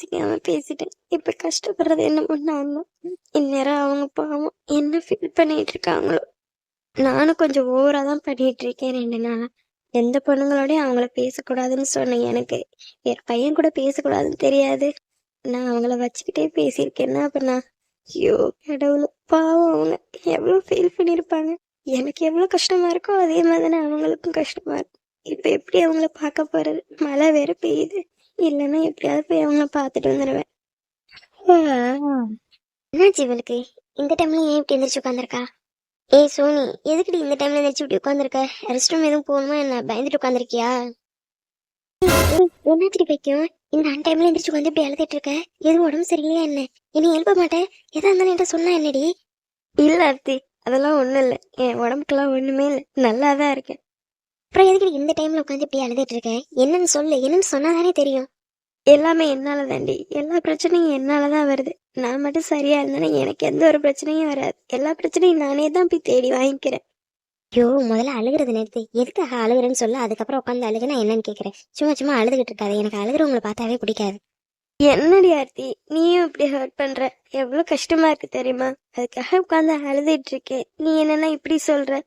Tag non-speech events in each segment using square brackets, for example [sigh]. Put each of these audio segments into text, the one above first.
யோசிக்காம பேசிட்டேன். இப்ப கஷ்டப்படுறது என்ன பண்ணாலும் இந்நேரம் அவங்க பாவம் என்ன ஃபீல் பண்ணிட்டு இருக்காங்களோ. நானும் கொஞ்சம் ஓவரா தான் பண்ணிட்டு இருக்கேன் ரெண்டு நாளா. எந்த பொண்ணுங்களோடய அவங்கள பேசக்கூடாதுன்னு சொன்னேன் எனக்கு. என் பையன் கூட பேசக்கூடாதுன்னு தெரியாது. நான் அவங்கள வச்சுக்கிட்டே பேசியிருக்கேன் என்ன நான் ஐயோ கடவுள் பாவம் அவங்க. எவ்வளவு ஃபீல் பண்ணியிருப்பாங்க. எனக்கு எவ்வளவு கஷ்டமா இருக்கோ அதே மாதிரி தானே அவங்களுக்கும் கஷ்டமா இருக்கும். இப்போ எப்படி அவங்கள பார்க்க போறது? மழை வேற பெய்யுது. இல்லைன்னா எப்படியாவது போய் அவங்கள பார்த்துட்டு வந்துடுவேன் என்னாச்சு இவளுக்கு? இந்த டைம்ல ஏன் இப்படி எந்திரிச்சு உட்காந்துருக்கா ஏய் சோனி எதுக்குடி இந்த டைம்ல எந்திரிச்சு இப்படி உட்காந்துருக்க ரெஸ்ட் ரூம் எதுவும் போகணுமா? என்ன பயந்துட்டு உட்காந்துருக்கியா என்னாச்சு வைக்கும் இந்த அன் டைம்ல எந்திரிச்சு உட்காந்து இப்படி அழுதுட்டு இருக்க? எதுவும் உடம்பு சரியில்லையா என்ன? இனி எழுப்ப மாட்டேன்? எதா இருந்தாலும் என்கிட்ட சொன்னா என்னடி? இல்ல அர்த்தி அதெல்லாம் ஒண்ணும் இல்லை. என் உடம்புக்கெல்லாம் ஒண்ணுமே இல்லை. நல்லா தான் இருக்கேன். அப்புறம் எதுக்கு இந்த டைம்ல உட்காந்து இப்படி அழுதுட்டு இருக்க? என்னன்னு சொல்லு. என்னன்னு சொன்னாதானே தெரியும். எல்லாமே என்னால தாண்டி. எல்லா பிரச்சனையும் என்னாலதான் வருது. நான் மட்டும் சரியா இருந்தேன்னா எனக்கு எந்த ஒரு பிரச்சனையும் வராது. எல்லா பிரச்சனையும் நானே தான் போய் தேடி வாங்கிக்கிறேன். ஐயோ முதல்ல அழுகிறது நிறுத்து. எதுக்காக அழுகுறேன்னு சொல்ல. அதுக்கப்புறம் உட்காந்து அழுகுனா என்னன்னு கேக்குறேன். சும்மா சும்மா அழுதுகிட்டு இருக்காது. எனக்கு அழுகுறவங்களை பார்த்தாவே பிடிக்காது. என்னடி ஆர்த்தி? நீயும் இப்படி ஹர்ட் பண்ற. எவ்வளவு கஷ்டமா இருக்கு தெரியுமா? அதுக்காக உட்காந்து அழுதுட்டு இருக்கேன் நீ என்னன்னா இப்படி சொல்ற?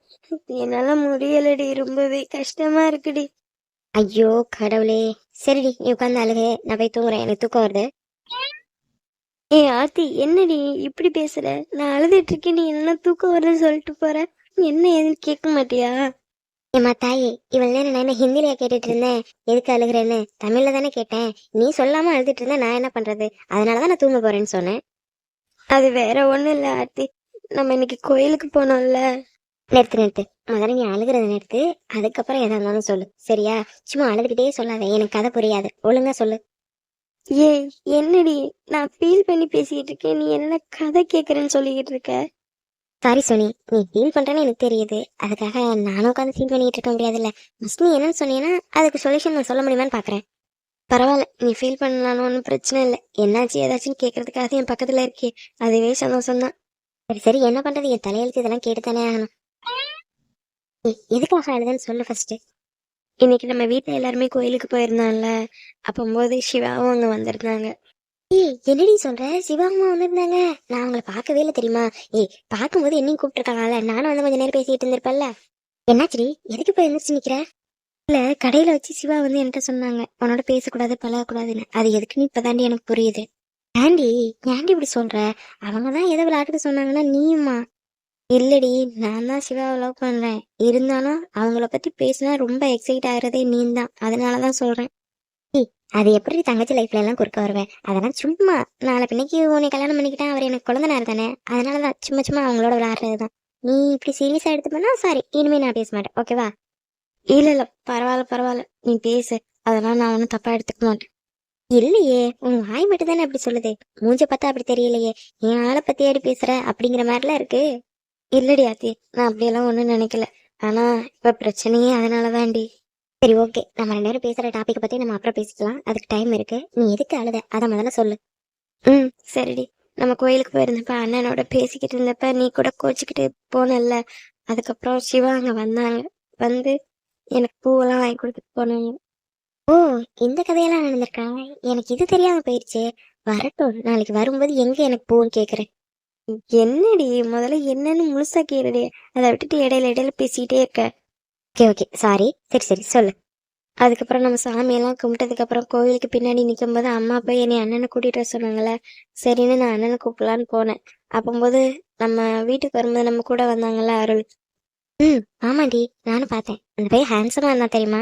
என்னால முடியலடி ரொம்பவே கஷ்டமா இருக்குடி. ஐயோ கடவுளே. சரிடி நீ உட்காந்து அழுகு. நான் போய் தூங்குறேன். எனக்கு தூக்கம் வருது. ஏ ஆர்த்தி என்னடி இப்படி பேசுற? நான் அழுதுட்டு இருக்கேன் நீ என்ன தூக்கம் வருதுன்னு சொல்லிட்டு போற? என்ன ஏதுன்னு கேட்க மாட்டியா? ஏமா தாயே இவள் நேரம் நான் என்ன ஹிந்திலியா கேட்டுட்டு இருந்தேன்? எதுக்கு அழுகுறேன்னு? தமிழ்ல தானே கேட்டேன். நீ சொல்லாம அழுதுட்டு இருந்தா நான் என்ன பண்றது? அதனாலதான் நான் தூங்க போறேன்னு சொன்னேன். அது வேற ஒண்ணும் இல்ல ஆர்த்தி. நம்ம இன்னைக்கு கோயிலுக்கு போனோம்ல. நிறுத்து நிறுத்து. முதல்ல நீ அழுகிறத நிறுத்து. அதுக்கப்புறம் எதா இருந்தாலும் சொல்லு. சரியா? சும்மா அழுதுகிட்டே சொல்லாத. எனக்கு கதை புரியாது. ஒழுங்கா சொல்லு. ஏய் என்னடி? நான் ஃபீல் பண்ணி பேசிக்கிட்டு இருக்கேன். நீ என்ன கதை கேக்குறேன்னு சொல்லிக்கிட்டு இருக்க? சாரி சோனி நீ ஃபீல் பண்றேன்னு எனக்கு தெரியுது. அதுக்காக நானும் உட்காந்து ஃபீல் பண்ணிட்டு இருக்க முடியாதுல்ல. ஃபர்ஸ்ட் நீ என்னன்னு சொன்னீங்கன்னா அதுக்கு சொல்யூஷன் நான் சொல்ல முடியுமான்னு பாக்குறேன். பரவாயில்ல. நீ ஃபீல் பண்ணலான்னு ஒன்றும் பிரச்சனை இல்லை. என்னாச்சு ஏதாச்சும் கேட்கறதுக்காக என் பக்கத்துல இருக்கே. அதுவே சந்தோஷம் தான். சரி சரி. என்ன பண்றது? என் தலையெழுத்து இதெல்லாம் கேட்டு தானே ஆகணும் எதுக்காக அழுதுன்னு சொல்லு ஃபர்ஸ்ட் இன்னைக்கு நம்ம வீட்டில் எல்லாருமே கோயிலுக்கு போயிருந்தோம்ல. அப்போம்போது சிவாவும் அங்கே வந்திருந்தாங்க. ஏய் என்னடி சொல்ற? சிவாங்கம்மா வந்திருந்தாங்க. நான் அவங்கள பார்க்கவே இல்லை தெரியுமா? ஏய் பார்க்கும்போது என்னையும் கூப்பிட்டுருக்காங்கல்ல. நானும் வந்து கொஞ்ச நேரம் பேசிட்டு இருந்திருப்பல்ல என்னாச்சுடி? எதுக்கு போய் எந்திரிச்சு நிக்கிற? இல்ல கடையில வச்சு சிவா வந்து என்கிட்ட சொன்னாங்க. உன்னோட பேசக்கூடாது பழகக்கூடாதுன்னு. அது எதுக்குன்னு இப்பதாண்டி எனக்கு புரியுது. ஆண்டி ஏண்டி இப்படி சொல்ற? அவங்க தான் எதை விளையாட்டுக்கு சொன்னாங்கன்னா நீயுமா இல்லடி நான் தான் சிவாவை லவ் பண்றேன். இருந்தாலும் அவங்கள பத்தி பேசினா ரொம்ப எக்ஸைட் ஆகுறதே நீ தான். அதனாலதான் சொல்றேன். அது எப்படி தங்கச்சி லைஃப்ல எல்லாம் குறுக்க வருவேன்? அதெல்லாம் சும்மா நாளை பின்னைக்கு உன்னை கல்யாணம் பண்ணிக்கிட்டேன் அவர் எனக்கு குழந்தைனார் தானே? அதனாலதான் சும்மா சும்மா அவங்களோட விளையாடுறதுதான் நீ இப்படி சீரியஸா எடுத்து பண்ணா சாரி இனிமே நான் பேச மாட்டேன். ஓகேவா இல்ல இல்ல பரவாயில்ல பரவாயில்ல. நீ பேசு. அதெல்லாம் நான் ஒன்றும் தப்பா எடுத்துக்க மாட்டேன். இல்லையே உன் வாய் மட்டும் தானே அப்படி சொல்லுது. மூஞ்ச பார்த்தா அப்படி தெரியலையே. என் ஆளை பத்தி ஆடி பேசுற அப்படிங்கிற மாதிரிலாம் இருக்கு? இல்லடி ஆத்தி. நான் அப்படியெல்லாம் ஒன்றும் நினைக்கல. ஆனா இப்ப பிரச்சனையே அதனாலதான்டி. சரி ஓகே நம்ம ரெண்டு பேரும் பேசுற டாபிக் பத்தி நம்ம அப்புறம் பேசிக்கலாம். அதுக்கு டைம் இருக்கு. நீ எதுக்கு அழுத? அதை முதல்ல சொல்லு. ம் சரிடி. நம்ம கோயிலுக்கு போயிருந்தப்ப அண்ணனோட பேசிக்கிட்டு இருந்தப்ப நீ கூட கோச்சிக்கிட்டு போனல்ல. அதுக்கப்புறம் சிவா அங்க வந்தாங்க. வந்து எனக்கு பூவெல்லாம் வாங்கி கொடுத்துட்டு போனாங்க. ஓ இந்த கதையெல்லாம் நடந்திருக்காங்க. எனக்கு இது தெரியாம போயிருச்சு. வரட்டும். நாளைக்கு வரும்போது எங்க எனக்கு பூன்னு கேக்குறேன். என்னடி? முதல்ல என்னன்னு முழுசா கேளுடி. அதை விட்டுட்டு இடையில இடையில பேசிக்கிட்டே இருக்க. ஓகே ஓகே சாரி சரி சரி. சொல்லு. அதுக்கப்புறம் நம்ம சாமியெல்லாம் கும்பிட்டதுக்கப்புறம் கோவிலுக்கு பின்னாடி நிக்கும்போது அம்மா போய் என்னை அண்ணனை கூட்டிட்டு வர சரின்னு நான் அண்ணனை கூப்பிடலான்னு போனேன். அப்போம்போது நம்ம வீட்டுக்கு வரும்போது நம்ம கூட வந்தாங்கல்ல அருள். ம் ஆமாடி. நானும் பார்த்தேன். அந்த பையன் ஹேண்ட்ஸமாக இருந்தா தெரியுமா?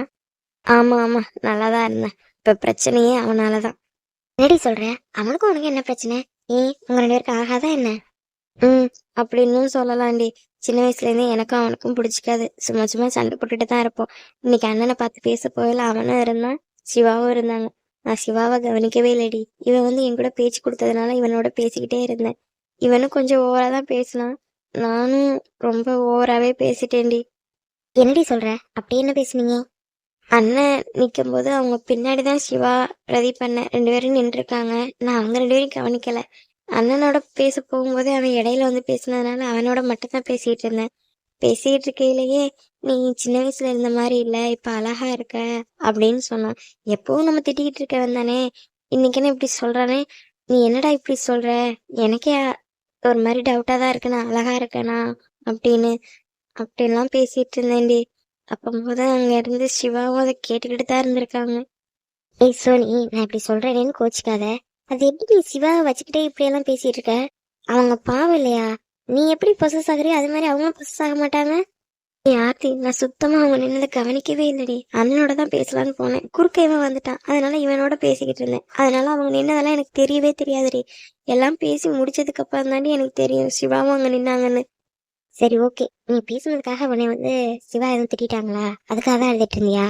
ஆமா ஆமா. நல்லா தான் இருந்தேன். இப்போ பிரச்சனையே அவனால தான் என்னடி சொல்கிறேன் அவனுக்கும் உனக்கு என்ன பிரச்சனை? ஏன் உங்கள் ரெண்டு பேருக்கு ஆகாதான் என்ன? ம் அப்படின்னு சொல்லலாம்டி. சின்ன வயசுல இருந்தே எனக்கும் அவனுக்கும் பிடிச்சிக்காது. சும்மா சும்மா சண்டை போட்டுட்டு தான் இருப்போம். இன்னைக்கு அண்ணனை பார்த்து பேச போயில அவனும் இருந்தான் சிவாவும் இருந்தாங்க. நான் சிவாவை கவனிக்கவே இல்லடி. இவன் வந்து என் கூட பேச்சு கொடுத்ததுனால இவனோட பேசிக்கிட்டே இருந்தேன். இவனும் கொஞ்சம் ஓவரா தான் பேசினான். நானும் ரொம்ப ஓவராவே பேசிட்டேன்டி. என்னடி சொல்ற? அப்படி என்ன பேசுனீங்க? அண்ணன் நிற்கும் போது அவங்க பின்னாடி தான் சிவா பிரதீப் அண்ணன் ரெண்டு பேரும் நின்றுருக்காங்க. நான் அவங்க ரெண்டு பேரும் கவனிக்கல. அண்ணனோட பேச போகும்போது அவன் இடையில வந்து பேசினதுனால அவனோட மட்டும்தான் பேசிகிட்டு பேசிட்டு இருந்தேன். பேசிட்டு இருக்கையிலேயே நீ சின்ன வயசுல இருந்த மாதிரி இல்ல இப்ப அழகா இருக்க அப்படின்னு சொன்னான். எப்பவும் நம்ம திட்டிக்கிட்டு இருக்கவன் தானே? இன்னைக்குன்னு இப்படி சொல்றானே? நீ என்னடா இப்படி சொல்ற? எனக்கே ஒரு மாதிரி டவுட்டா தான் இருக்கு அழகா இருக்கேனா? அப்படின்னு அப்படின்லாம் பேசிட்டு இருந்தேன்டி. அப்பம்போது அங்க இருந்து சிவாவும் அதை கேட்டுக்கிட்டு தான் இருந்திருக்காங்க. ஏய் சோனி நான் இப்படி சொல்றேனேன்னு கோச்சிக்காத. அது எப்படி நீ சிவாவை வச்சுக்கிட்டே இப்படி எல்லாம் பேசிட்டு இருக்க அவங்க பாவம் இல்லையா? நீ எப்படி பொசஸ் ஆகுறியோ அது மாதிரி அவங்களும் பொசஸ் ஆக மாட்டாங்க. நீ ஆர்த்தி நான் சுத்தமா அவங்க நின்னதை கவனிக்கவே இல்லடி. அண்ணனோட தான் பேசலான்னு போனேன். குறுக்க இவன் வந்துட்டான். அதனால இவனோட பேசிக்கிட்டு இருந்தேன். அதனால அவங்க நின்னதெல்லாம் எனக்கு தெரியவே தெரியாதுடி. எல்லாம் பேசி முடிச்சதுக்கு அப்புறம் தாண்டி எனக்கு தெரியும் சிவாவும் அங்க நின்னாங்கன்னு. சரி ஓகே. நீ பேசுனதுக்காக உன்னை வந்து சிவா எதுவும் திட்டாங்களா அதுக்காக தான் எழுதிட்டு இருந்தியா?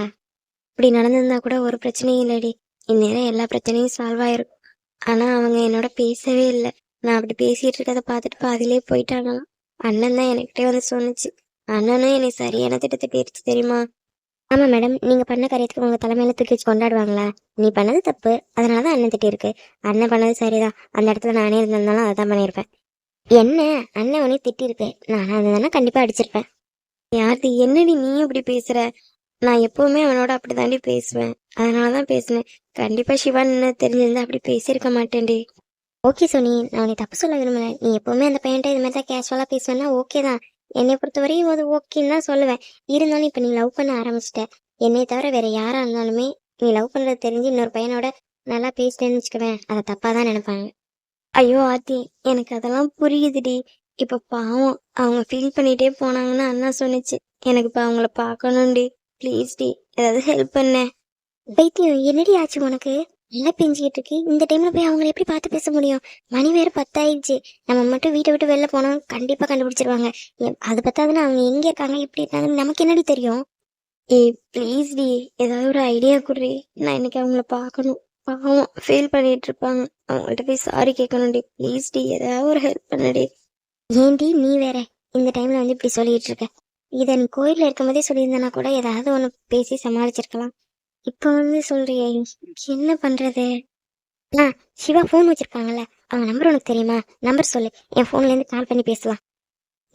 இப்படி நடந்திருந்தா கூட ஒரு பிரச்சனையும் இல்லடி. இந்நேரம் எல்லா பிரச்சனையும் சால்வ் ஆயிருக்கும் ஆனா அவங்க என்னோட பேசவே இல்லை. நான் அப்படி பேசிட்டு இருக்கதை பார்த்துட்டு பாதிலே போயிட்டாங்களாம். அண்ணன் தான் எனக்கிட்டே வந்து சொன்னிச்சு. அண்ணனும் என்னை சரியான திட்டத்தை பேரிச்சு தெரியுமா? ஆமா மேடம். நீங்க பண்ண காரியத்துக்கு உங்க தலைமையில தூக்கி வச்சு கொண்டாடுவாங்களா? நீ பண்ணது தப்பு. அதனாலதான் அண்ணன் திட்டி இருக்கு. அண்ணன் பண்ணது சரிதான். அந்த இடத்துல நானே இருந்திருந்தாலும் அதை தான் பண்ணியிருப்பேன். என்ன? அண்ணன் உனே திட்டிருப்பேன் நானும் நான் அதை கண்டிப்பா அடிச்சிருப்பேன். யார்த்தி என்னடி நீ இப்படி பேசுற? நான் எப்பவுமே அவனோட அப்படிதாண்டி பேசுவேன். அதனாலதான் பேசினேன். கண்டிப்பா சிவன் தெரிஞ்சிருந்தா அப்படி பேசியிருக்க மாட்டேன்டி. ஓகே சோனி நான் உன்னை தப்பு சொல்ல விரும்பல. நீ எப்பவுமே அந்த பையன்ட்ட இது மாதிரி தான் கேஷுவலா பேசுவேன்னா ஓகே தான். என்னை பொறுத்தவரையும் அது ஓகேன்னு தான் சொல்லுவேன். இருந்தாலும் இப்ப நீ லவ் பண்ண ஆரம்பிச்சிட்ட. என்னை தவிர வேற யாரா இருந்தாலுமே நீ லவ் பண்றது தெரிஞ்சு இன்னொரு பையனோட நல்லா பேசிட்டேன்னு வச்சுக்குவேன். அதை தப்பா தான் நினைப்பாங்க. ஐயோ ஆத்தி எனக்கு அதெல்லாம் புரியுதுடி. இப்ப பாவம் அவங்க ஃபீல் பண்ணிட்டே போனாங்கன்னு அண்ணா சொன்னுச்சு. எனக்கு இப்ப அவங்கள பார்க்கணும்டி. ப்ளீஸ் டி. ஏதாவது ஹெல்ப் பண்ண. பைத்தியம் என்னடி ஆச்சு உனக்கு? நல்லா பெஞ்சிக்கிட்டு இருக்கு. இந்த டைம்ல போய் அவங்கள எப்படி பார்த்து பேச முடியும்? மணி வேற பத்தாயிடுச்சு. நம்ம மட்டும் வீட்டை விட்டு வெளில போனோம் கண்டிப்பா கண்டுபிடிச்சிருவாங்க. அது பத்தாதுன்னு அவங்க எங்க இருக்காங்க எப்படி இருக்காங்கன்னு நமக்கு என்னடி தெரியும்? ஏய் ப்ளீஸ் டி. ஏதாவது ஒரு ஐடியா குடுறி நான் இன்னைக்கு அவங்கள பார்க்கணும். பாவம் ஃபீல் பண்ணிட்டு இருப்பாங்க. அவங்கள்ட்ட போய் சாரி கேட்கணும் டி. ப்ளீஸ் டி ஏதாவது ஒரு ஹெல்ப் பண்ணுடி. ஏன்டி நீ வேற இந்த டைம்ல வந்து இப்படி சொல்லிட்டு இருக்க. இதை நீ கோயிலில் இருக்கும்போதே சொல்லியிருந்தனா கூட ஏதாவது ஒன்று பேசி சமாளிச்சிருக்கலாம். இப்போ வந்து சொல்றியே என்ன பண்ணுறது ஆ சிவா ஃபோன் வச்சுருப்பாங்கல்ல அவங்க நம்பர் உனக்கு தெரியுமா? நம்பர் சொல்லு என் ஃபோன்லேருந்து கால் பண்ணி பேசலாம்.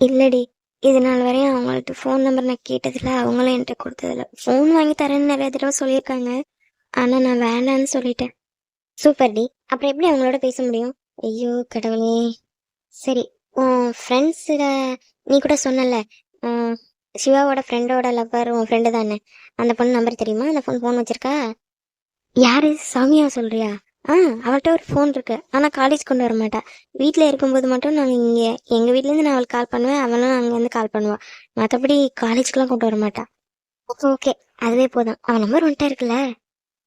இல்லடி இது நாள் வரையும் அவங்கள்ட்ட ஃபோன் நம்பர் நான் கேட்டதில்ல அவங்களும் என்கிட்ட கொடுத்ததில்ல. ஃபோன் வாங்கி தரேன்னு நிறைய தடவை சொல்லியிருக்காங்க ஆனால் நான் வேண்டான்னு சொல்லிட்டேன். சூப்பர் டி அப்புறம் எப்படி அவங்களோட பேச முடியும்? ஐயோ கடவுளே. சரி உன் ஃப்ரெண்ட்ஸுட நீ கூட சொன்னல சிவாவோட ஃப்ரெண்டோட லவ்வர் உன் ஃப்ரெண்டு தானே? அந்த பொண்ணு நம்பர் தெரியுமா? அந்த ஃபோன் ஃபோன் வச்சிருக்கா? யாரு? சாமியா சொல்றியா? ஆ அவள்கிட்ட ஒரு ஃபோன் இருக்கு. ஆனால் காலேஜ் கொண்டு வர மாட்டா. வீட்டில் இருக்கும்போது மட்டும் நாங்கள் இங்கே எங்கள் வீட்டிலேருந்து நான் அவளுக்கு கால் பண்ணுவேன். அவளும் அங்கேருந்து கால் பண்ணுவான் மற்றபடி காலேஜ்க்குலாம் கொண்டு வர மாட்டா. ஓகே ஓகே அதுவே போதும். அவன் நம்பர் ஒன்ட்டா இருக்குல்ல?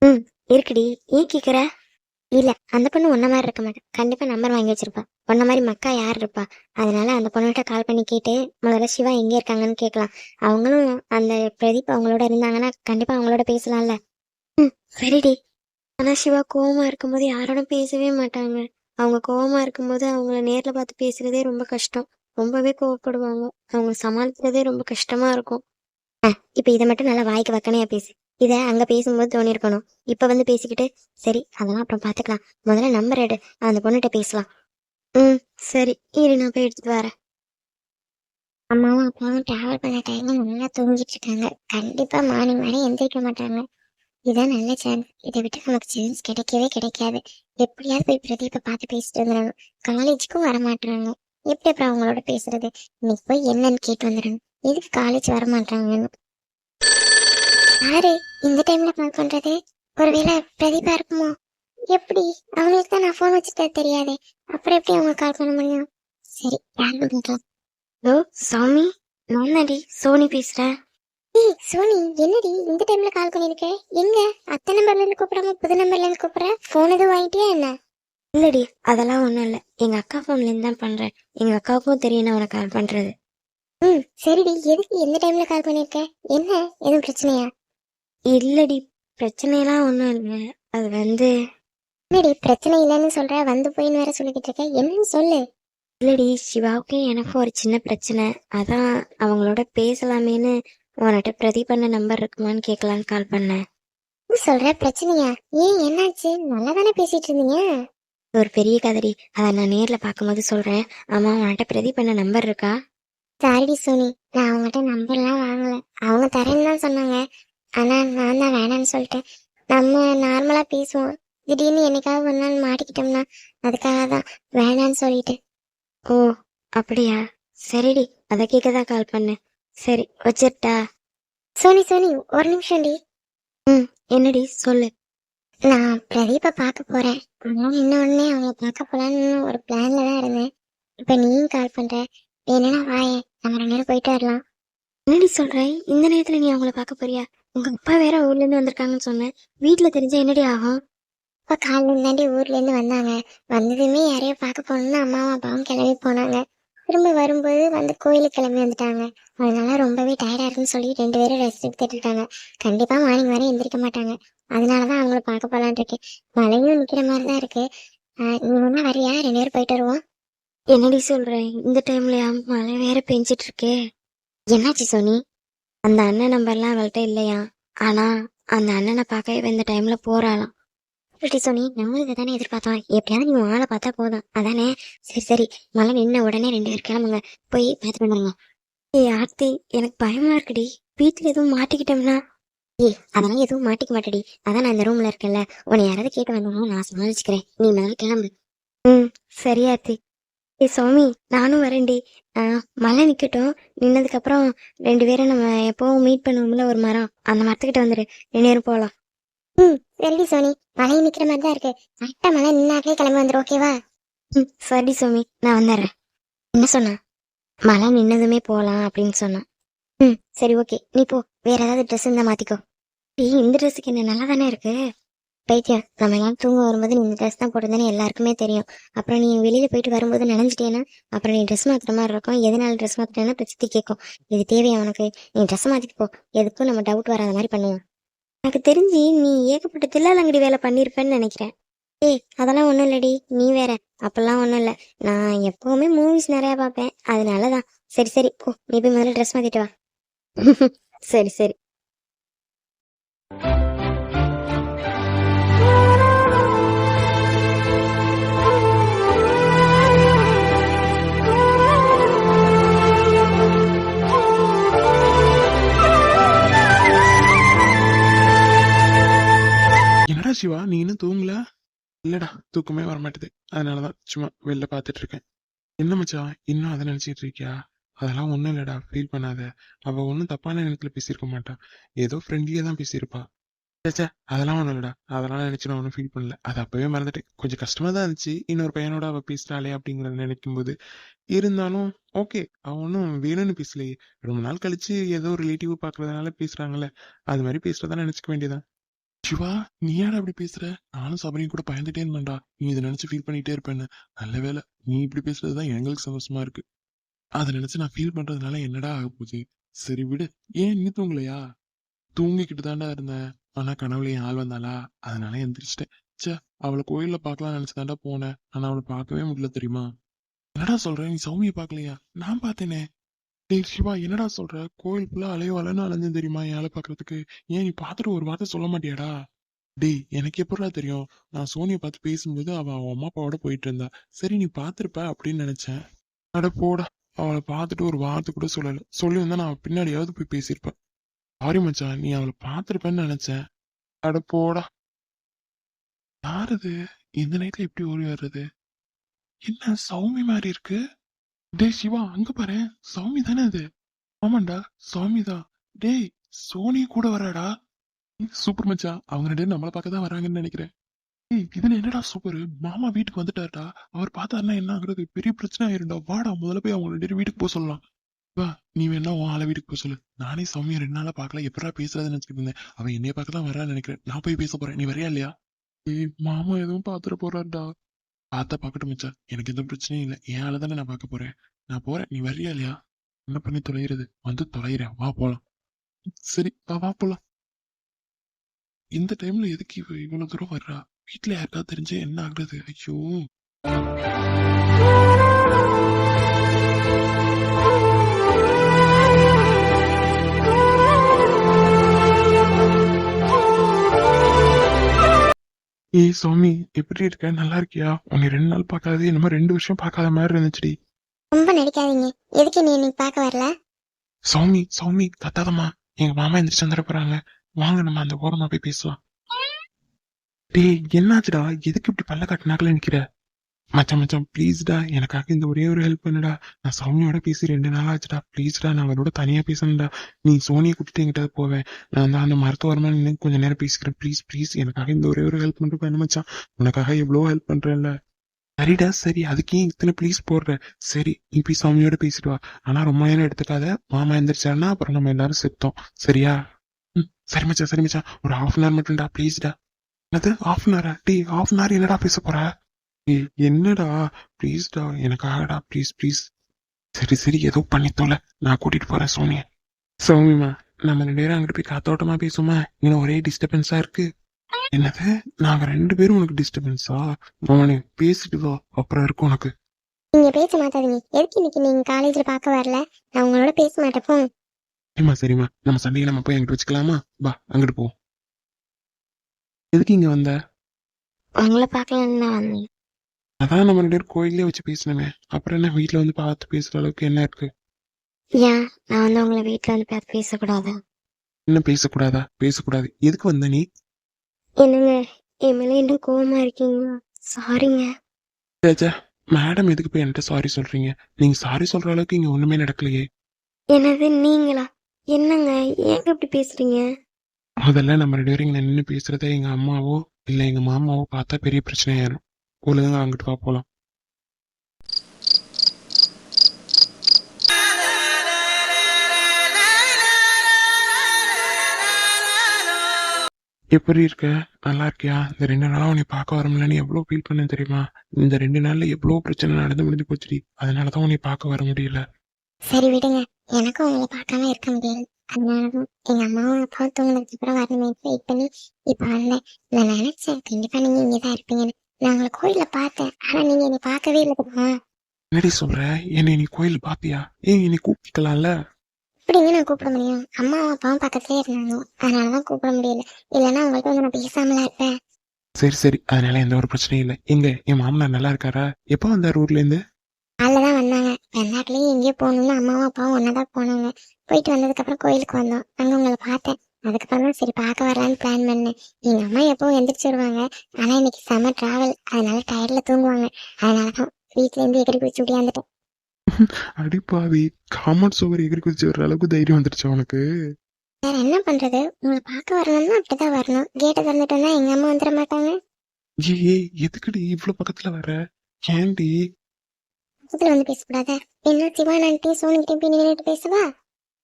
ம் இருக்குடி. ஏன் கேட்குற இல்லை அந்த பொண்ணு ஒன்ன மாதிரி இருக்க மாட்டேன் கண்டிப்பாக நம்பர் வாங்கி வச்சிருப்பா. உன்ன மாதிரி மக்கா யார் இருப்பா? அதனால அந்த பொண்ணுகிட்ட கால் பண்ணி கேட்டு முதல்ல சிவா எங்க இருக்காங்கன்னு கேட்கலாம். அவங்களும் அந்த பிரதீப் அவங்களோட இருந்தாங்கன்னா கண்டிப்பா அவங்களோட பேசலாம்ல. ம் சரிடி. ஆனா சிவா கோவமா இருக்கும்போது யாரோட பேசவே மாட்டாங்க. அவங்க கோவமா இருக்கும்போது அவங்கள நேர்ல பார்த்து பேசுறதே ரொம்ப கஷ்டம். ரொம்பவே கோவப்படுவாங்க. அவங்க சமாளிக்கிறதே ரொம்ப கஷ்டமா இருக்கும். இப்ப இதை மட்டும் நல்லா வாய்க்கு வக்கனையா பேசு. இத அங்க பேசும்போது தோணி இருக்கணும் இப்ப வந்து பேசிக்கிட்டு சரி அதெல்லாம் அப்புறம் பாத்துக்கலாம் முதல்ல நம்பர் எடு. அந்த பொண்ணுகிட்ட பேசலாம். ம் சரி. இரு நான் போய் எடுத்துட்டு வரேன். அம்மாவும் அப்பாவும் ட்ராவல் பண்ண டைம்ல நல்லா தூங்கிட்டு இருக்காங்க. கண்டிப்பா மார்னிங் வரை எந்திரிக்க மாட்டாங்க. இதான் நல்ல சான்ஸ் இதை விட்டு நமக்கு சான்ஸ் கிடைக்கவே கிடைக்காது. எப்படியாவது போய் பிரதீப்பை பார்த்து பேசிட்டு வந்துடணும். காலேஜுக்கும் வர மாட்டாங்க எப்படி அப்புறம் அவங்களோட பேசுறது? இன்னைக்கு போய் என்னன்னு கேட்டு வந்துடணும். எதுக்கு காலேஜ் வர மாட்டாங்கன்னு யாரு? இந்த டைம்ல கால் பண்றது? ஒருவேளை பிரதீபா இருக்குமோ? எப்படி? அவங்களுக்கு தான் நான் ஃபோன் வச்சுட்டா தெரியாதே. அப்புறம் எப்படி அவங்க கால் பண்ண முடியும்? சரி யாருன்னு பார்க்கலாம் ஹலோ சாமி? நான் தான்டி சோனி பேசுறேன் ஏய் சோனி என்னடி இந்த டைம்ல கால் பண்ணிருக்க? எங்க? அத்தை நம்பர்ல இருந்து கூப்பிடாம புது நம்பர்ல இருந்து கூப்பிடுற? போன் எதுவும் வாங்கிட்டியா என்ன? இல்லடி அதெல்லாம் ஒண்ணும் இல்ல. எங்க அக்கா போன்ல இருந்து தான் பண்றேன். எங்க அக்காவுக்கும் தெரியும் நான் உனக்கு கால் பண்றது. ம் சரிடி. எதுக்கு எந்த டைம்ல கால் பண்ணிருக்க? என்ன? எதுவும் பிரச்சனையா? இல்லடி பிரச்சனைலாம் ஒண்ணும் இல்லை. அது வந்து என்னடி பிரச்சனை இல்லைன்னு சொல்ற? வந்து போயின்னு வேற சொல்லிக்கிட்டு இருக்க. என்னன்னு சொல்லு. இல்லடி சிவாவுக்கும் எனக்கும் ஒரு சின்ன பிரச்சனை. அதான் அவங்களோட பேசலாமேன்னு உன்கிட்ட பிரதீப் நம்பர் இருக்குமான்னு கேட்கலான்னு கால் பண்ணேன். சொல்ற பிரச்சனையா? ஏன்? என்னாச்சு? நல்லா தானே பேசிட்டு இருந்தீங்க? ஒரு பெரிய கதடி. அதை நான் நேர்ல பார்க்கும்போது சொல்றேன். ஆமா உன்கிட்ட பிரதீப் நம்பர் இருக்கா? சாரிடி சோனி. நான் அவங்ககிட்ட நம்பர்லாம் வாங்கல. அவங்க தரேன்னு தான் சொன்னாங்க. ஆனா நான் தான் வேணாம்னு சொல்லிட்டேன். நம்ம நார்மலா பேசுவோம். திடீர்னு என்னைக்காவது ஒரு நாள் மாட்டிக்கிட்டோம்னா அதுக்காக தான் வேணாம்னு சொல்லிட்டேன் ஓ அப்படியா? சரிடி அதை கேட்க தான் கால் பண்ணேன். சரி வச்சிருட்டா? சோனி சோனி ஒரு நிமிஷம் டி. ம் என்னடி சொல்லு. நான் பிரதீப்பை பார்க்க போறேன். ஆனால் இன்னொன்னே அவனை பார்க்க போலான்னு ஒரு பிளான்ல தான் இருந்தேன். இப்போ நீயும் கால் பண்ற. என்னன்னா வாயே நம்ம ரெண்டு நேரம் போயிட்டு வரலாம். என்னடி சொல்ற? இந்த நேரத்துல நீ அவங்கள பார்க்க போறியா? உங்க அப்பா வேற ஊர்ல இருந்து வந்திருக்காங்கன்னு சொன்னேன். வீட்டுல தெரிஞ்சா என்னடி ஆகும்? அப்பா காலையில தாண்டி ஊர்ல இருந்து வந்தாங்க. வந்ததுமே யாரையோ பார்க்க போகணும்னு அம்மாவும் அப்பாவும் கிளம்பி போனாங்க. திரும்ப வரும்போது வந்து கோயிலுக்கு கிளம்பி வந்துட்டாங்க. அதனால ரொம்பவே டயர்டா இருக்குன்னு சொல்லி ரெண்டு பேரும் ரெஸ்ட் எடுத்துட்டு இருக்காங்க. கண்டிப்பா மார்னிங் வரை எந்திரிக்க மாட்டாங்க. அதனாலதான் அவங்கள பார்க்க போலான்னு இருக்கேன். மழையும் நிக்கிற மாதிரி தான் இருக்கு. ஆஹ் நீ ஒன்னா வரியா? ரெண்டு பேரும் போயிட்டு வருவோம். என்னடி சொல்றேன் இந்த டைம்லயா மழை வேற பெஞ்சிட்டு இருக்கே. என்னாச்சு சோனி? அந்த அண்ணன் நம்பர்லாம் அவள்கிட்ட இல்லையா? ஆனா அந்த அண்ணனை பார்க்க இவ இந்த டைம்ல போறாளாம். எப்படி சோனி நம்ம இதை தானே எதிர்பார்த்தோம். எப்படியாவது நீ ஆளை பார்த்தா போதும். அதானே? சரி சரி. மழை நின்ன உடனே ரெண்டு பேர் கிளம்புங்க. போய் பார்த்து பண்ணுங்க ஏய் ஆர்த்தி எனக்கு பயமா இருக்குடி. வீட்டுல எதுவும் மாட்டிக்கிட்டோம்னா? ஏய் அதெல்லாம் எதுவும் மாட்டிக்க மாட்டேடி. அதான் நான் இந்த ரூம்ல இருக்கேன்ல. உன்னை யாராவது கேட்க வந்தாலும் நான் சமாளிச்சுக்கிறேன் நீ முதல்ல கிளம்பு. ம் சரி ஆர்த்தி. ஏய் சுவாமி நானும் வரேன்டி. ஆ, மழை நிக்கட்டும். நின்னதுக்கப்புறம் ரெண்டு பேரும் நம்ம எப்பவும் மீட் பண்ணுவோம்ல ஒரு மரம். அந்த மரத்துக்கிட்ட வந்துடு ரெண்டு நேரம் போகலாம் ம் சரி சோனி. மழை நிக்கிற மாதிரி தான் இருக்கு. கரெக்டா மழை நின்னாக்கே கிளம்பி வந்துரு ஓகேவா ம் சரி சோமி நான் வந்துடுறேன். என்ன சொன்னா? மழை நின்னதுமே போகலாம் அப்படின்னு சொன்னான் ம் சரி ஓகே நீ போ. வேற ஏதாவது ட்ரெஸ் இருந்தால் மாற்றிக்கோ டேய் இந்த ட்ரெஸ்ஸுக்கு என்ன நல்லா தானே இருக்கு? பைத்தியம் நம்ம எல்லாம் தூங்க வரும்போது நீ இந்த ட்ரெஸ் தான் போட்டிருந்தேன்னு எல்லாருக்குமே தெரியும். அப்புறம் நீ வெளியில போயிட்டு வரும்போது நினைஞ்சிட்டேன்னா அப்புறம் நீ ட்ரெஸ் மாத்துற மாதிரி இருக்கும். எதனால ட்ரெஸ் மாத்துறேன்னா பிரச்சனை கேட்கும் இது தேவையா உனக்கு? நீ ட்ரெஸ் மாத்திட்டு போ. எதுக்கும் நம்ம டவுட் வராத மாதிரி பண்ணுவோம். எனக்கு தெரிஞ்சு நீ ஏகப்பட்ட தில்லாலங்கடி வேலை பண்ணியிருப்பேன்னு நினைக்கிறேன். ஏய் அதெல்லாம் ஒன்றும் இல்லடி. நீ வேற. அப்பெல்லாம் ஒன்றும் இல்லை. நான் எப்போவுமே மூவிஸ் நிறையா பார்ப்பேன். அதனால தான் சரி சரி போ. நீ போய் முதல்ல ட்ரெஸ் மாற்றிட்டு வா. [laughs] சரி சரி. சிவா நீ இன்னும் தூங்கல? இல்லடா தூக்கமே வர மாட்டேது அதனாலதான் சும்மா வெளில பார்த்துட்டு இருக்கேன் என்ன மச்சான் இன்னும் அதை நினைச்சிட்டு இருக்கியா? அதெல்லாம் ஒண்ணும் இல்லடா ஃபீல் பண்ணாத. அவ ஒன்றும் தப்பான நேரத்துல பேசியிருக்க மாட்டா. ஏதோ ஃப்ரெண்ட்லியே தான் பேசியிருப்பா. சேச்சா அதெல்லாம் ஒண்ணும் இல்லடா. அதெல்லாம் நினைச்சு நான் ஒன்றும் ஃபீல் பண்ணல. அது அப்பவே மறந்துட்டேன். கொஞ்சம் கஷ்டமா தான் இருந்துச்சு. இன்னொரு பையனோட அவ பேசுறாளே அப்படிங்கறத நினைக்கும் போது இருந்தாலும் ஓகே அவ ஒன்றும் வேணும்னு பேசலையே. ரொம்ப நாள் கழிச்சு ஏதோ ரிலேட்டிவ் பாக்குறதுனால பேசுகிறாங்களே அது மாதிரி பேசுறதா நினச்சிக்க வேண்டியதான் சிவா நீ ஏன்டா அப்படி பேசுற? நானும் சபரியும் கூட பயந்துட்டே இருந்தேன்டா. நீ இதை நினைச்சு ஃபீல் பண்ணிட்டே இருப்பேன்னு. நல்ல வேளை நீ இப்படி பேசுறதுதான் எங்களுக்கு சந்தோஷமா இருக்கு. அதை நினைச்சு நான் ஃபீல் பண்றதுனால என்னடா ஆக போகுது? சரி விடு. ஏன் நீ தூங்கலையா? தூங்கிக்கிட்டு தாண்டா இருந்தேன். ஆனா கனவுல என் ஆள் வந்தாளா? அதனால எந்திரிச்சிட்டேன். ச்சே அவளை கோயில்ல பார்க்கலாம் நினைச்சுதான்டா போனேன். ஆனா அவளை பார்க்கவே முடியல தெரியுமா? என்னடா சொல்ற? நீ சௌமியை பாக்கலையா நான் பார்த்தேனே. டேய் சிவா என்னடா சொல்ற? கோயில் ஃபுல்லா அலைவாலன்னு அலைஞ்சு தெரியுமா என் வேலை பார்க்கறதுக்கு? ஏன் நீ பார்த்துட்டு ஒரு வார்த்தை சொல்ல மாட்டியாடா? டேய் எனக்கு எப்படா தெரியும்? நான் சோனியை பார்த்து பேசும்போது அவள் அவன் அம்மா அப்பாவோட போயிட்டு இருந்தா. சரி நீ பார்த்துருப்ப அப்படின்னு நினைச்சேன். அட போடா அவளை பார்த்துட்டு ஒரு வார்த்தை கூட சொல்லல. சொல்லி வந்தா நான் பின்னாடியாவது போய் பேசியிருப்பேன். சாரி மச்சான் நீ அவளை பார்த்துருப்பேன்னு நினைச்சேன். அட போடா. யாருது இந்த நைட்டில் எப்படி ஓடி வர்றது? என்ன சௌமி மாதிரி இருக்கு? டேய் சிவா அங்க பாரு. சௌமி தானே அது? ஆமாண்டா சௌமி தான். டேய் சோனி கூட வராடா. சூப்பர் மச்சா அவங்க ரெண்டு நம்மளை பார்க்க தான் வராங்கன்னு நினைக்கிறேன். ஏய் இதுல என்னடா சூப்பர்? மாமா வீட்டுக்கு வந்துட்டாருடா. அவர் பார்த்தாருன்னா என்ன ஆகுறது? பெரிய பிரச்சனை ஆயிரும்டா. வாடா முதல்ல போய் அவங்க ரெண்டு பேரும் வீட்டுக்கு போக சொல்லலாம். வா நீ வேணா உன் ஆளை வீட்டுக்கு போக சொல்லு. நானே சௌமியா ரெண்டு நாளா பார்க்கல. எப்படா பேசுறதுன்னு நினைச்சிட்டு இருந்தேன். அவன் என்னைய பார்க்க தான் வரான்னு நினைக்கிறேன். நான் போய் பேச போறேன். நீ வரையா இல்லையா? ஏய் மாமா எதுவும் பாத்துட போறாருடா. அதான் பார்க்கட்டும் மிச்சா. எனக்கு எந்த பிரச்சனையும் இல்லை. என் ஆளை தானே நான் பார்க்க போறேன். நான் போறேன். நீ வரியா இல்லையா? என்ன பண்ணி தொலைகிறது? வந்து தொலைகிறேன். வா போலாம். சரி வா வா போலாம். இந்த டைம்ல எதுக்கு இவ இவ்வளவு தூரம் வர்றா? வீட்டுல யாருக்கா தெரிஞ்சு என்ன ஆகுறது? ஐயோ. ஏய் சௌமி எப்படி இருக்க? நல்லா இருக்கியா? உன்னை ரெண்டு நாள் பார்க்காதது என்னமோ ரெண்டு வருஷம் பார்க்காத மாதிரி இருந்துச்சுடி. ரொம்ப நடிக்காதீங்க. எதுக்கு நீ இன்னைக்கு பார்க்க வரல? சௌமி சௌமி கத்தாதம்மா எங்க மாமா எந்திரிச்சு வந்துட போறாங்க. வாங்க நம்ம அந்த ஓரமா போய் பேசலாம். டேய் என்னாச்சுடா? எதுக்கு இப்படி பல்ல காட்டினாக்கல நிக்கிற? மச்சான் மச்சான் ப்ளீஸ்டா எனக்காக இந்த ஒரே ஒரு ஹெல்ப் பண்ணுடா. நான் சௌமியோட பேசி ரெண்டு நாள் ஆச்சுடா. ப்ளீஸ்டா நான் அவரோட தனியாக பேசணும்டா. நீ சோனியை கூட்டிட்டு என்கிட்ட போவேன் நான் தான் அந்த மருத்துவரமா நின்று கொஞ்ச நேரம் பேசிக்கிறேன். ப்ளீஸ் ப்ளீஸ் எனக்காக இந்த ஒரே ஒரு ஹெல்ப் மட்டும் என்ன மச்சான். உனக்காக எவ்வளோ ஹெல்ப் பண்ணுறேன்ல சரிடா சரி. அதுக்கே இத்தனை ப்ளீஸ் போடுற? சரி நீ போய் சாமியோட பேசிட்டு வா. ஆனால் ரொம்ப நேரம் எடுத்துக்காத. மாமா எந்திரிச்சாருன்னா அப்புறம் நம்ம எல்லாரும் செத்தோம். சரியா? ம் சரி மச்சா சரி மச்சான். ஒரு ஹாஃப் அன் ஹவர் மட்டும்டா ப்ளீஸ்டா என்னது? ஹாஃப் அன் ஹவரா டே ஹாஃப் அன் ஹவர் என்னடா பேச போற? என்னடா? ப்ளீஸ்டா எனக்காகடா ப்ளீஸ் ப்ளீஸ் சரி சரி ஏதோ பண்ணித்தோல நான் கூட்டிட்டு போறேன் சோனியா சௌமிமா நம்ம ரெண்டு பேரும் அங்கிட்டு போய் காத்தோட்டமா பேசுமா இன்னும் ஒரே டிஸ்டர்பன்ஸா இருக்கு. என்னது? நாங்க ரெண்டு பேரும் உனக்கு டிஸ்டர்பன்ஸா மோனே பேசிட்டு வா. அப்புறம் இருக்கும் உனக்கு. நீங்க பேச மாட்டாதீங்க. எதுக்கு இன்னைக்கு நீங்க காலேஜ்ல பார்க்க வரல? நான் உங்களோட பேச மாட்டேன் சரிம்மா சரிம்மா. நம்ம சண்டையை நம்ம போய் அங்கிட்டு வச்சுக்கலாமா? வா அங்கிட்டு போ. எதுக்கு இங்க வந்த? உங்களை பார்க்கலன்னு தான் வந்தேன். அதான் நம்ம ரெண்டு பேரும் கோயிலே வச்சு பேசணுமே அப்புறம் என்ன வீட்ல வந்து பார்த்து பேசுற அளவுக்கு என்ன இருக்கு? ஏன்? நான் வந்து உங்களை வீட்டுல வந்து பார்த்து பேசக்கூடாதா? என்ன பேசக்கூடாதா? பேசக்கூடாது. எதுக்கு வந்த நீ? என்னங்க என் மேல இன்னும் கோவமா இருக்கீங்களா சாரிங்க சேச்சா மேடம் எதுக்கு போய் என்கிட்ட சாரி சொல்றீங்க? நீங்க சாரி சொல்ற அளவுக்கு இங்க ஒண்ணுமே நடக்கலையே. என்னது நீங்களா? என்னங்க ஏங்க இப்படி பேசுறீங்க? முதல்ல நம்ம ரெண்டு பேரும் இங்க நின்று பேசுறத எங்க அம்மாவோ இல்ல எங்க மாமாவோ பார்த்தா பெரிய பிரச்சனையாயிரும் ஒழுங்கா அங்கிட்டு வா போகலாம் எப்படி இருக்க? நல்லா இருக்கியா? இந்த ரெண்டு நாளாக உன்னை பார்க்க வர முடியலன்னு எவ்வளவு ஃபீல் பண்ண தெரியுமா? இந்த ரெண்டு நாளில் எவ்வளோ பிரச்சனை நடந்து முடிஞ்சு போச்சுடி. அதனால தான் உன்னை பார்க்க வர முடியல. சரி விடுங்க. எனக்கும் உங்களை பார்க்காம இருக்க முடியாது அதனாலதான் எங்க அம்மாவும் அப்பாவும் தூங்கினதுக்கு அப்புறம் வரணுமே வெயிட் பண்ணி இப்போ வரல. நான் நினைச்சேன். கண்டிப்பா நீங்க இங்கதான் இருப்பீங்கன்னு. நான் உங்களை கோயில்ல பார்த்தேன். ஆனா நீங்க என்னை பார்க்கவே இல்லை தெரியுமா? என்னடி சொல்ற? என்னை நீ கோயில் பாப்பியா ஏன் என்னை கூப்பிட்டுக்கலாம்ல இப்படிங்க நான் கூப்பிட முடியும்? அம்மாவும் அப்பாவும் பக்கத்துலயே இருந்தாங்க. அதனாலதான் கூப்பிட முடியல. இல்லைன்னா உங்கள்ட்ட வந்து நான் பேசாமலா இருப்பேன். சரி சரி. அதனால எந்த ஒரு பிரச்சனையும் இல்லை. எங்க? என் மாமனார் நல்லா இருக்காரா? எப்போ வந்தார் ஊர்ல இருந்து? தான் வந்தாங்க. வெளிநாட்டுலயும் எங்கேயோ போகணும்னு அம்மாவும் அப்பாவும் ஒன்னதான் போனாங்க. போயிட்டு வந்ததுக்கு அப்புறம் கோயிலுக்கு வந்தோம். அங்க உங்களை பார்த்தேன். அதுக்கப்புறம் தான் சரி பார்க்க வரலான்னு பிளான் பண்ணேன். எங்க அம்மா எப்பவும் எந்திரிச்சு வருவாங்க. ஆனா இன்னைக்கு செம டிராவல் அதனால டயர்ட்ல தூங்குவாங்க. அதனாலதான் வீட்ல இருந்து எகிரி குச்சி விட்டியாந்துட்டேன் [laughs] அடிப்பாவி காமன் சுவர் எகிரி குதிச்சு வர்ற அளவுக்கு தைரியம் வந்துருச்சு உனக்கு? வேற என்ன பண்றது? உங்களை பார்க்க வரணும்னா அப்படிதான் வரணும். கேட்டை திறந்துட்டு வந்தா எங்க அம்மா வந்துட மாட்டாங்க. ஏய் எதுக்குடி இவ்வளவு பக்கத்துல வர ஏன்டி? பக்கத்துல வந்து பேசக்கூடாத. என்ன சிவான் ஆண்டி சோனிக்கிட்டே போய் நின்னுட்டு பேசவா?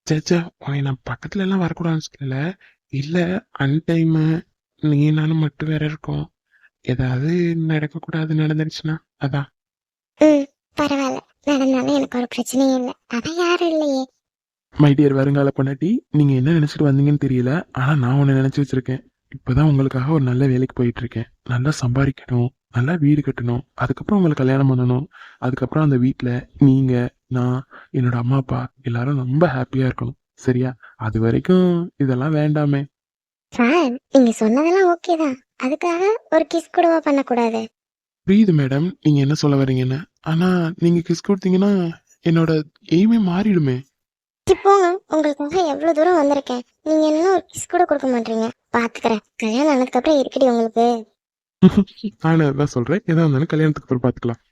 சேச்சா உன்னை நான் பக்கத்துல எல்லாம் வரக்கூடாதுன்னு சொல்லல. இல்ல அன்டைம் நீ நானும் மட்டும் வேற இருக்கோம். ஏதாவது நடக்க கூடாது நடந்துருச்சுன்னா அதான் ம் பரவாயில்ல. நடந்தாலும் எனக்கு ஒரு பிரச்சனையும் இல்லை. அதான் யாரும் இல்லையே. மை டியர் வருங்கால பொண்டாட்டி நீங்க என்ன நினைச்சிட்டு வந்தீங்கன்னு தெரியல. ஆனா நான் ஒண்ணு நினைச்சு வச்சிருக்கேன். இப்பதான் உங்களுக்காக ஒரு நல்ல வேலைக்கு போயிட்டு இருக்கேன் நல்லா சம்பாதிக்கணும் நல்லா வீடு கட்டணும். அதுக்கப்புறம் உங்களை கல்யாணம் பண்ணணும். அதுக்கப்புறம் அந்த வீட்ல நீங்க நான் என்னோட அம்மா அப்பா எல்லாரும் ரொம்ப ஹாப்பியா இருக்கணும். சரியா? அது வரைக்கும் இதெல்லாம் வேண்டாமே. சார் நீங்க சொன்னதெல்லாம் ஓகே தான். அதுக்காக ஒரு கிஸ் கூடவா பண்ணக்கூடாது? புரியுது மேடம் நீங்க என்ன சொல்ல வர்றீங்கன்னு. ஆனா நீங்க கிஸ் கொடுத்தீங்கன்னா என்னோட எய்மே மாறிடுமே. போங்க. உங்களுக்காக எவ்வளவு தூரம் வந்திருக்கேன். நீங்க என்ன ஒரு கிஸ் கூட கொடுக்க மாட்டீங்க. பாத்துக்கிறேன். கல்யாணம் ஆனதுக்கு அப்புறம் இருக்கடி உங்களுக்கு. [laughs] நானும் அதான் சொல்றேன்? எதா இருந்தாலும் கல்யாணத்துக்கு அப்புறம் பாத்துக்கலாம்.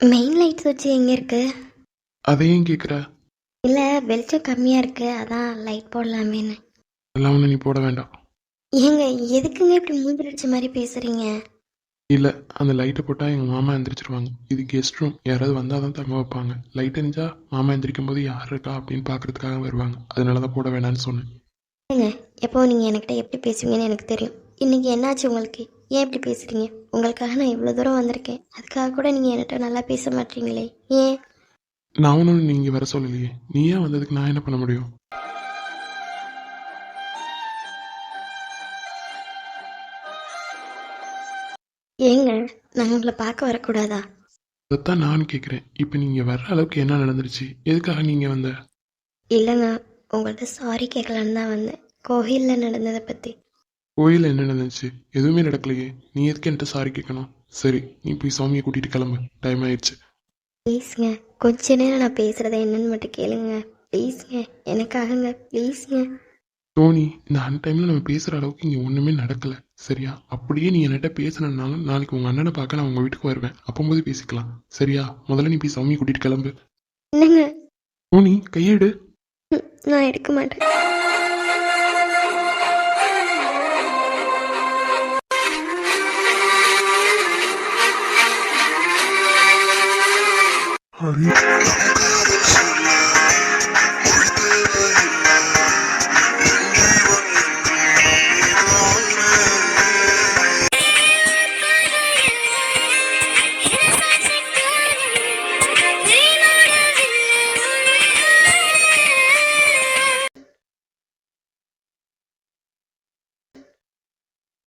மெயின் லைட் வச்சு எங்க இருக்கு? அதையும் கேக்குற? இல்ல வெளிச்சம் கம்மியா இருக்கு அதான் லைட் போடலாமேன்னு. எல்லாம் ஒண்ணு நீ போட வேண்டாம். ஏங்க எதுக்குங்க இப்படி மூஞ்சிடிச்ச மாதிரி பேசுறீங்க? இல்ல அந்த லைட்டை போட்டா எங்க மாமா எந்திரிச்சிருவாங்க. இது கெஸ்ட் ரூம் யாராவது வந்தாதான் தங்க வைப்பாங்க. லைட் எரிஞ்சா மாமா எந்திரிக்கும் போது யார் இருக்கா அப்படின்னு பாக்குறதுக்காக வருவாங்க. அதனாலதான் போட வேணாம்னு சொன்னேன். ஏங்க எப்போ நீங்க என்கிட்ட எப்படி பேசுவீங்கன்னு எனக்கு தெரியும். இன்னைக்கு என்னாச்சு உங்களுக்கு? ஏன் இப்படி பேசுறீங்க? உங்களுக்காக நான் இவ்வளவு தூரம் வந்திருக்கேன். அதுக்காக கூட நீங்க என்கிட்ட நல்லா பேச மாட்டீங்களே. ஏன்? நான் ஒன்னும் நீங்க வர சொல்லலையே. நீயே வந்ததுக்கு நான் என்ன பண்ண முடியும்? ஏங்க நான் உங்களை பார்க்க வரக்கூடாதா? அதைத்தான் நானும் கேக்குறேன். இப்ப நீங்க வர்ற அளவுக்கு என்ன நடந்துருச்சு? எதுக்காக நீங்க வந்த? இல்லைங்க உங்கள்கிட்ட சாரி கேட்கலான்னு தான் வந்தேன். கோவிலில் நடந்ததை பற்றி கோயில்ல என்ன நடந்துச்சு? எதுவுமே நடக்கலையே. நீ எதுக்கு என்கிட்ட சாரி கேட்கணும் சரி நீ போய் சாமியை கூட்டிட்டு கிளம்பு. டைம் ஆயிடுச்சு. ப்ளீஸ்ங்க கொஞ்ச நேரம் நான் பேசுகிறத என்னன்னு மட்டும் கேளுங்க. ப்ளீஸ்ங்க எனக்காகங்க. ப்ளீஸ்ங்க டோனி இந்த அன் டைம்ல நம்ம பேசுற அளவுக்கு இங்க ஒண்ணுமே நடக்கல. சரியா? அப்படியே நீ என்கிட்ட பேசுனதுனால நாளைக்கு உங்க அண்ணனை பார்க்க நான் உங்க வீட்டுக்கு வருவேன். அப்போது பேசிக்கலாம். சரியா? முதல்ல நீ போய் சௌமி கூட்டிட்டு கிளம்பு. என்னங்க? டோனி கையெடு. நான் எடுக்க மாட்டேன். Hurry